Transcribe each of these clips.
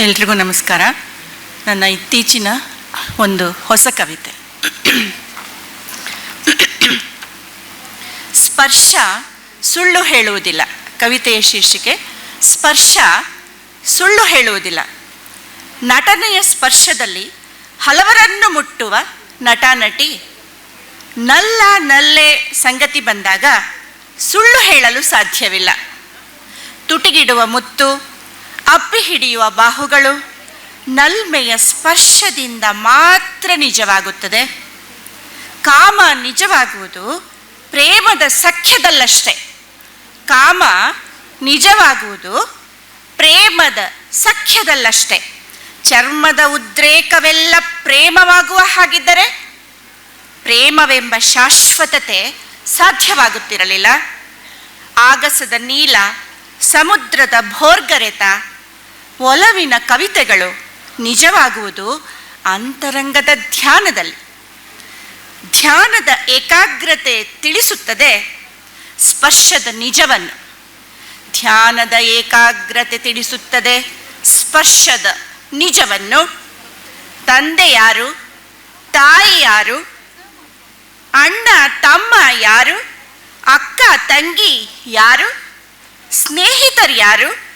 ಎಲ್ರಿಗೂ ನಮಸ್ಕಾರ. ನನ್ನ ಇತ್ತೀಚಿನ ಒಂದು ಹೊಸ ಕವಿತೆ. ಸ್ಪರ್ಶ ಸುಳ್ಳು ಹೇಳುವುದಿಲ್ಲ. ಕವಿತೆಯ ಶೀರ್ಷಿಕೆ, ಸ್ಪರ್ಶ ಸುಳ್ಳು ಹೇಳುವುದಿಲ್ಲ. ನಟನೆಯ ಸ್ಪರ್ಶದಲ್ಲಿ ಹಲವರನ್ನು ಮುಟ್ಟುವ ನಟ ನಟಿ ನಲ್ಲ ನಲ್ಲೆ ಸಂಗತಿ ಬಂದಾಗ ಸುಳ್ಳು ಹೇಳಲು ಸಾಧ್ಯವಿಲ್ಲ. ತುಟಿಗಿಡುವ ಮುತ್ತು ಅಪ್ಪಿ ಹಿಡಿಯುವ ಬಾಹುಗಳು ನಲ್ಮೆಯ ಸ್ಪರ್ಶದಿಂದ ಮಾತ್ರ ನಿಜವಾಗುತ್ತದೆ. ಕಾಮ ನಿಜವಾಗುವುದು ಪ್ರೇಮದ ಸಖ್ಯದಲ್ಲಷ್ಟೇ. ಕಾಮ ನಿಜವಾಗುವುದು ಪ್ರೇಮದ ಸಖ್ಯದಲ್ಲಷ್ಟೇ. ಚರ್ಮದ ಉದ್ರೇಕವೆಲ್ಲ ಪ್ರೇಮವಾಗುವ ಹಾಗಿದ್ದರೆ ಪ್ರೇಮವೆಂಬ ಶಾಶ್ವತತೆ ಸಾಧ್ಯವಾಗುತ್ತಿರಲಿಲ್ಲ. ಆಗಸದ ನೀಲ, ಸಮುದ್ರದ ಭೋರ್ಗರೆತ ಒಲವಿನ ಕವಿತೆಗಳು ನಿಜವಾಗುವುದು ಅಂತರಂಗದ ಧ್ಯಾನದಲ್ಲಿ. ಧ್ಯಾನದ ಏಕಾಗ್ರತೆ ತಿಳಿಸುತ್ತದೆ ಸ್ಪರ್ಶದ ನಿಜವನ್ನು. ಧ್ಯಾನದ ಏಕಾಗ್ರತೆ ತಿಳಿಸುತ್ತದೆ ಸ್ಪರ್ಶದ ನಿಜವನ್ನು. ತಂದೆ ಯಾರು? ತಾಯಿ ಯಾರು? ಅಣ್ಣ, ತಮ್ಮ ಯಾರು? ಅಕ್ಕ, ತಂಗಿ ಯಾರು? ಸ್ನೇಹಿತರು ಯಾರು?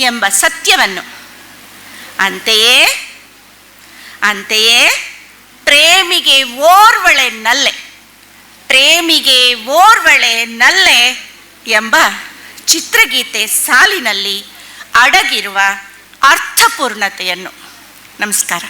ಎಂಬ ಸತ್ಯವನ್ನು. ಅಂತೆಯೇ ಅಂತೆಯೇ, ಪ್ರೇಮಿಗೆ ಓರ್ವಳೆ ನಲ್ಲೆ, ಪ್ರೇಮಿಗೆ ಓರ್ವಳೆ ನಲ್ಲೆ ಎಂಬ ಚಿತ್ರಗೀತೆ ಸಾಲಿನಲ್ಲಿ ಅಡಗಿರುವ ಅರ್ಥಪೂರ್ಣತೆಯನ್ನು. ನಮಸ್ಕಾರ.